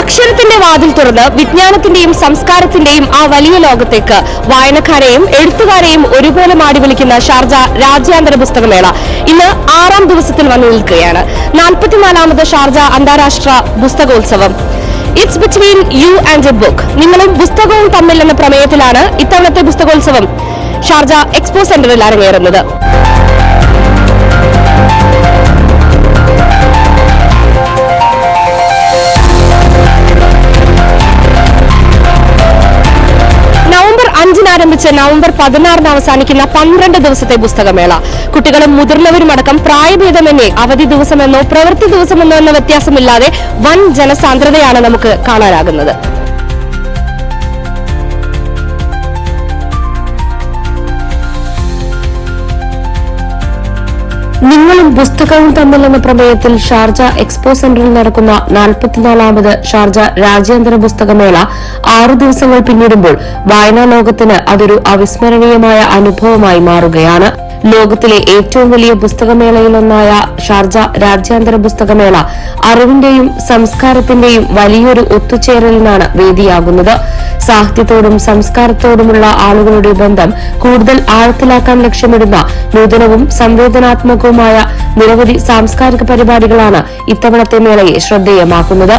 അക്ഷരത്തിന്റെ വാതിൽ തുറന്ന് വിജ്ഞാനത്തിന്റെയും സംസ്കാരത്തിന്റെയും ആ വലിയ ലോകത്തേക്ക് വായനക്കാരെയും എഴുത്തുകാരെയും ഒരുപോലെ മാടി വിളിക്കുന്ന ഷാർജ രാജ്യാന്തര പുസ്തകമേള ഇന്ന് ആറാം ദിവസത്തിൽ വന്നു നിൽക്കുകയാണ്. നാൽപ്പത്തിനാലാമത് ഷാർജ അന്താരാഷ്ട്ര പുസ്തകോത്സവം. It's between you and a book നിങ്ങളും പുസ്തകവും തമ്മിൽ എന്ന പ്രമേയത്തിലാണ് ഇത്തവണത്തെ പുസ്തകോത്സവം. ഷാർജ എക്സ്പോ സെന്ററിൽ അരങ്ങേറുന്നത്. ആരംഭിച്ച് നവംബർ പതിനാറിന് അവസാനിക്കുന്ന പന്ത്രണ്ട് ദിവസത്തെ പുസ്തകമേള. കുട്ടികളും മുതിർന്നവരും അടക്കം പ്രായഭേദമെന്നേ അവധി ദിവസമെന്നോ പ്രവൃത്തി ദിവസമെന്നോ എന്ന വ്യത്യാസമില്ലാതെ വൻ ജനസാന്ദ്രതയാണ് നമുക്ക് കാണാനാകുന്നത്. നിങ്ങളും പുസ്തകവും തമ്മിൽ എന്ന പ്രമേയത്തിൽ ഷാർജ എക്സ്പോ സെന്ററിൽ നടക്കുന്ന നാൽപ്പത്തിനാലാമത് ഷാർജ രാജ്യാന്തര പുസ്തകമേള ആറു ദിവസങ്ങൾ പിന്നിടുമ്പോൾ വായനാ ലോകത്തിന് അതൊരു അവിസ്മരണീയമായ അനുഭവമായി മാറുകയാണ്. ലോകത്തിലെ ഏറ്റവും വലിയ പുസ്തകമേളയിലൊന്നായ ഷാർജ രാജ്യാന്തര പുസ്തകമേള അറിവിന്റെയും സംസ്കാരത്തിന്റെയും വലിയൊരു ഒത്തുചേരലിനാണ് വേദിയാകുന്നത്. സാഹിത്യത്തോടും സംസ്കാരത്തോടുമുള്ള ആളുകളുടെ ബന്ധം കൂടുതൽ ആഴത്തിലാക്കാൻ ലക്ഷ്യമിടുന്ന നൂതനവും സംവേദനാത്മകവുമായ നിരവധി സാംസ്കാരിക പരിപാടികളാണ് ഇത്തവണത്തെ മേളയെ ശ്രദ്ധേയമാക്കുന്നത്.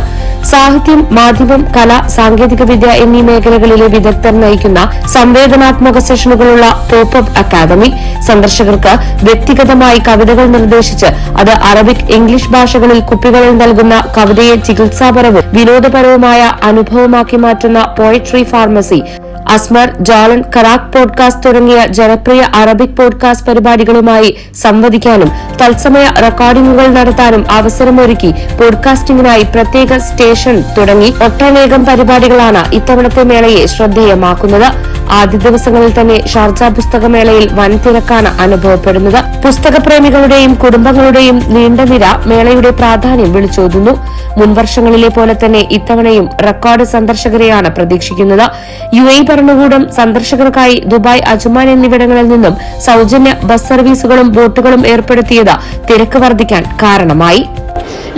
സാഹിത്യം മാധ്യമം കല സാങ്കേതികവിദ്യ എന്നീ മേഖലകളിലെ വിദഗ്ധർ നയിക്കുന്ന സംവേദനാത്മക സെഷനുകളുള്ള പോപ്പപ്പ് അക്കാദമി. സന്ദർശകർക്ക് വ്യക്തിഗതമായി കവിതകൾ നിർദ്ദേശിച്ച് അത് അറബിക് ഇംഗ്ലീഷ് ഭാഷകളിൽ കുപ്പികളിൽ നൽകുന്ന കവിതയെ ചികിത്സാപരവും വിനോദപരവുമായ അനുഭവമാക്കി മാറ്റുന്ന പോയട്രി ഫാർമസി അസ്മർ ജാലൻ കറാക് പോഡ്കാസ്റ്റ് തുടങ്ങിയ ജനപ്രിയ അറബിക് പോഡ്കാസ്റ്റ് പരിപാടികളുമായി സംവദിക്കാനും തത്സമയ റെക്കോർഡിംഗുകൾ നടത്താനും അവസരമൊരുക്കി പോഡ്കാസ്റ്റിംഗിനായി പ്രത്യേക സ്റ്റേഷൻ തുടങ്ങി ഒട്ടനേകം പരിപാടികളാണ് ഇത്തവണത്തെ മേളയെ ശ്രദ്ധേയമാക്കുന്നത്. ആദ്യ ദിവസങ്ങളിൽ തന്നെ ഷാർജ പുസ്തകമേളയിൽ വൻ തിരക്കാണ് അനുഭവപ്പെടുന്നത്. പുസ്തകപ്രേമികളുടെയും കുടുംബങ്ങളുടെയും നീണ്ട നിര മേളയുടെ പ്രാധാന്യം വിളിച്ചോതുന്നു. മുൻവർഷങ്ങളിലെ പോലെ തന്നെ ഇത്തവണയും റെക്കോർഡ് സന്ദർശകരെയാണ് പ്രതീക്ഷിക്കുന്നത്. യു എ ഭരണകൂടം സന്ദർശകർക്കായി ദുബായ് അജ്മാൻ എന്നിവിടങ്ങളിൽ നിന്നും സൌജന്യ ബസ് സർവീസുകളും ബോട്ടുകളും ഏർപ്പെടുത്തിയത് തിരക്ക് വർദ്ധിക്കാൻ കാരണമായി.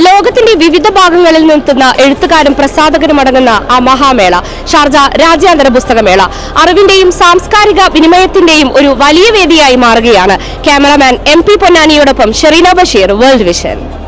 ലോകത്തിന്റെ വിവിധ ഭാഗങ്ങളിൽ നിന്നെത്തുന്ന എഴുത്തുകാരും പ്രസാധകരും അടങ്ങുന്ന ആ മഹാമേള ഷാർജ രാജ്യാന്തര പുസ്തകമേള. അറിവിന്റെയും സാംസ്കാരിക വിനിമയത്തിന്റെയും ഒരു വലിയ വേദിയായി മാറുകയാണ് ക്യാമറാമാൻ എം പി പൊന്നാനിയോടൊപ്പം ഷെറീന ബഷീർ വേൾഡ് വിഷൻ.